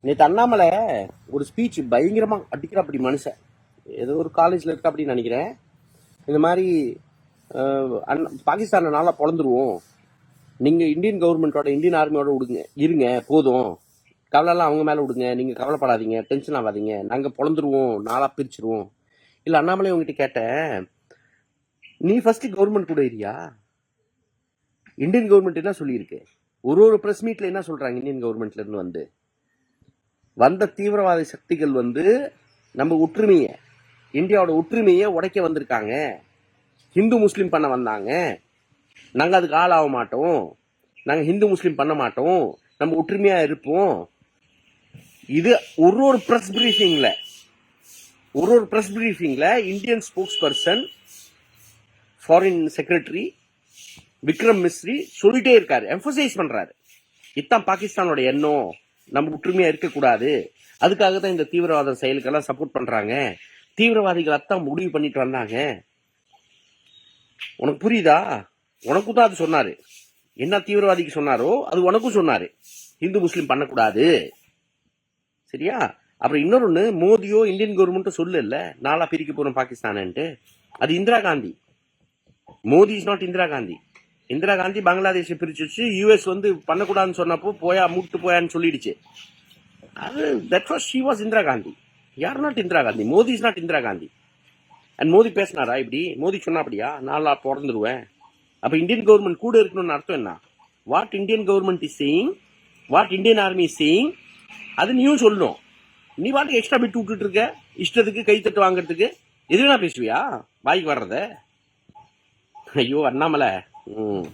நேற்று அண்ணாமலை ஒரு ஸ்பீச் பயங்கரமாக அடிக்கிற அப்படி மனுஷன். ஏதோ ஒரு காலேஜில் இருக்க அப்படின்னு நினைக்கிறேன். இந்த மாதிரி அஹ், அண்ணா- பாகிஸ்தானை நல்லா பொழந்துருவோம். நீங்கள் இந்தியன் கவர்மெண்ட்டோட இந்தியன் ஆர்மியோட விடுங்க இருங்க போதும். கவலைலாம் அவங்க மேலே விடுங்க நீங்கள் கவலைப்படாதீங்க டென்ஷன் ஆகாதீங்க. நாங்கள் பொழந்துருவோம் நாளாக பிரிச்சிருவோம். இல்லை அண்ணாமலை உங்ககிட்ட கேட்டேன். நீ ஃபஸ்ட்டு கவர்மெண்ட் கூட இரியா இந்தியன் கவர்மெண்ட் என்ன சொல்லியிருக்கு? ஒரு ஒரு ப்ரெஸ் மீட்டில் என்ன சொல்கிறாங்க இந்தியன் கவர்மெண்ட்லேருந்து வந்து? வந்த தீவிரவாத சக்திகள் வந்து நம்ம ஒற்றுமையை இந்தியாவோட ஒற்றுமையை உடைக்க வந்திருக்காங்க. ஹிந்து முஸ்லீம் பண்ண வந்தாங்க. நாங்கள் அதுக்கு ஆளாக மாட்டோம். நாங்கள் ஹிந்து முஸ்லீம் பண்ண மாட்டோம். நம்ம ஒற்றுமையாக இருப்போம். இது ஒரு ஒரு ப்ரெஸ் பிரீஃபிங்கில் ஒரு ஒரு press பிரீஃபிங்கில் Indian spokesperson foreign secretary Vikram Misri சொல்லிட்டே இருக்காரு எம்பசைஸ் பண்ணுறாரு இதான் பாகிஸ்தானோட எண்ணம். நம்ம ஒற்றுமையாக இருக்கக்கூடாது. அதுக்காக தான் இந்த தீவிரவாத செயலுக்கெல்லாம் சப்போர்ட் பண்ணுறாங்க தீவிரவாதிகள் அதான் முடிவு பண்ணிட்டு வந்தாங்க. உனக்கு புரியுதா? உனக்கும் தான் அது சொன்னார். என்ன தீவிரவாதிக்கு சொன்னாரோ அது உனக்கும் சொன்னார். இந்து முஸ்லீம் பண்ணக்கூடாது. சரியா? அப்புறம் இன்னொன்று மோதியோ இந்தியன் கவர்மெண்ட்டும் சொல்லல. நாளாக நாளா பிரிக்க போகிறோம் பாகிஸ்தானன்ட்டு. அது Indira Gandhi. Modi is not Indira Gandhi. Indira Gandhi பங்களாதேஷை பிரிச்சு வச்சு யூஎஸ் வந்து பண்ணக்கூடாதுன்னு சொன்னப்போ போயா மூட்டு போயான்னு சொல்லிடுச்சு. அது that was she was Indira Gandhi. யார் not Indira Gandhi. Modi is not Indira Gandhi. And Modi பேசினாரா இப்படி? மோதி சொன்னா அப்படியா நாளா பிறந்துருவேன். அப்போ இந்தியன் கவர்மெண்ட் கூட இருக்கணும்னு அர்த்தம் என்ன? What Indian government is saying what Indian army is saying அது நீயும் சொல்லணும். நீ வாட்டுக்கு எக்ஸ்ட்ரா பிட் விட்டுட்டு இருக்க இஷ்டத்துக்கு கைத்தட்டு வாங்குறதுக்கு. எது வேணா பேசுவியா? வாய்க்கு வர்றத? ஐயோ அண்ணாமலை. 嗯。